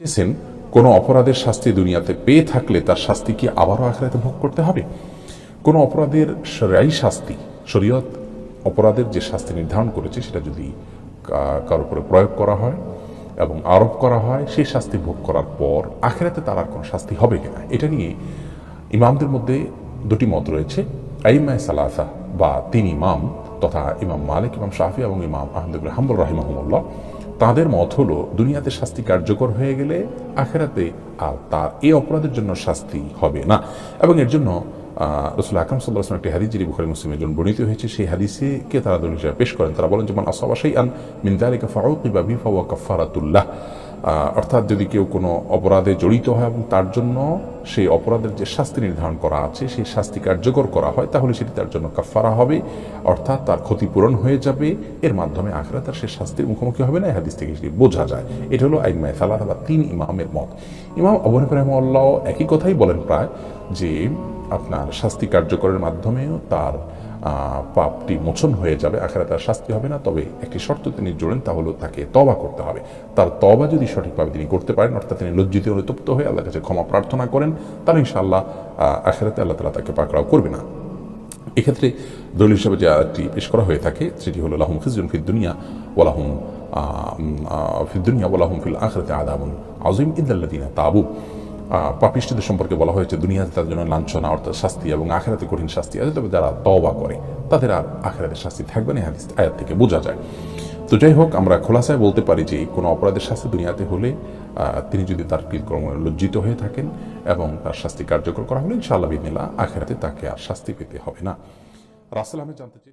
চেয়েছেন, কোনো অপরাধের শাস্তি দুনিয়াতে পেয়ে থাকলে তার শাস্তি কি আবারও আখেরাতে ভোগ করতে হবে। কোনো অপরাধের সরাই শাস্তি, শরীয়ত অপরাধের যে শাস্তি নির্ধারণ করেছে, সেটা যদি কারোর উপরে প্রয়োগ করা হয় এবং আরোপ করা হয়, সেই শাস্তি ভোগ করার পর আখেরাতে তার আর কোনো শাস্তি হবে কিনা, এটা নিয়ে ইমামদের মধ্যে দুটি মত রয়েছে। আইমায় সালাসা বা তিন ইমাম তথা ইমাম মালিক, ইমাম শাফি এবং ইমাম আহমদ হাম্বুল রাহিমাহমুল্লাহ। তাদের মত হলো, দুনিয়াতে শাস্তি কার্যকর হয়ে গেলে আখেরাতে আর তার এই অপরাধের জন্য শাস্তি হবে না। এবং এর জন্য রসুল আকরম সাল্লাহ একটি হাদিস, যিনি বুখারি মুসলিমের জন্য বর্ণিত হয়েছে, সেই হাদিসে কে তারা হিসেবে পেশ করেন? তারা বলেন যেমন আসাবাসাই আন মিনদালিকা ফাউকিবা বিফা ওয়া কফারাতুল্লাহ অর্থাৎ যদি কেউ কোনো অপরাধে জড়িত হয় এবং তার জন্য সেই অপরাধের যে শাস্তি নির্ধারণ করা আছে, সেই শাস্তি কার্যকর করা হয়, তাহলে সেটি তার জন্য কাফারা হবে, অর্থাৎ তার ক্ষতিপূরণ হয়ে যাবে। এর মাধ্যমে আখরা তার সে শাস্তির মুখোমুখি হবে না হাদিস থেকে সেটি বোঝা যায়। এটা হলো আইমায় সালাহ বা তিন ইমামের মত। ইমাম আবু রহমাল্লাহ একই কথাই বলেন প্রায় যে, আপনার শাস্তি কার্যকরের মাধ্যমেও তার পাপটি মোচন হয়ে যাবে আখেরা তার শাস্তি হবে না। তবে একটি শর্ত তিনি জোড়েন তা হলো তাকে তবা করতে হবে। তার তবা যদি সঠিকভাবে তিনি করতে পারেন অর্থাৎ তিনি লজ্জিত অনুতপ্ত হয়ে আল্লাহ কাছে ক্ষমা প্রার্থনা করেন তাহলে ইনশাআল্লাহ আহ, আখেরাতে আল্লাহ তালা তাকে পাকড়াও করবে না। এক্ষেত্রে দলিল হিসাবে যে আয়াতটি পেশ করা হয়ে থাকে সেটি হলো লাহুম খিজুন ফিদ দুনিয়া ওয়ালাহুম ফিদ দুনিয়া ওয়ালাহুম ফিল আখরাতে আদাবুন আজিম ইদাল্লাদিনা তাবু। আহ, পাপিষ্ঠদের সম্পর্কে বলা হয়েছে দুনিয়াতে তাদের জন্য লাঞ্ছনা অর্থাৎ শাস্তি এবং আখেরাতে কঠিন শাস্তি আছে। তবে যারা তওবা করে তাদের আর আখেরাতে শাস্তি থাকবে না হাদিস আয়াত থেকে বোঝা যায়। তো যাই হোক আমরা খোলাসায় বলতে পারি যে কোনো অপরাধের শাস্তি দুনিয়াতে হলে তিনি যদি তার কৃতকর্ম লজ্জিত হয়ে থাকেন এবং তার শাস্তি কার্যকর করা হলে ইনশাআল্লাহ বিদিনিল্লাহ আখেরাতে তাকে আর শাস্তি পেতে হবে না। রাসেল আমি জানতে চাই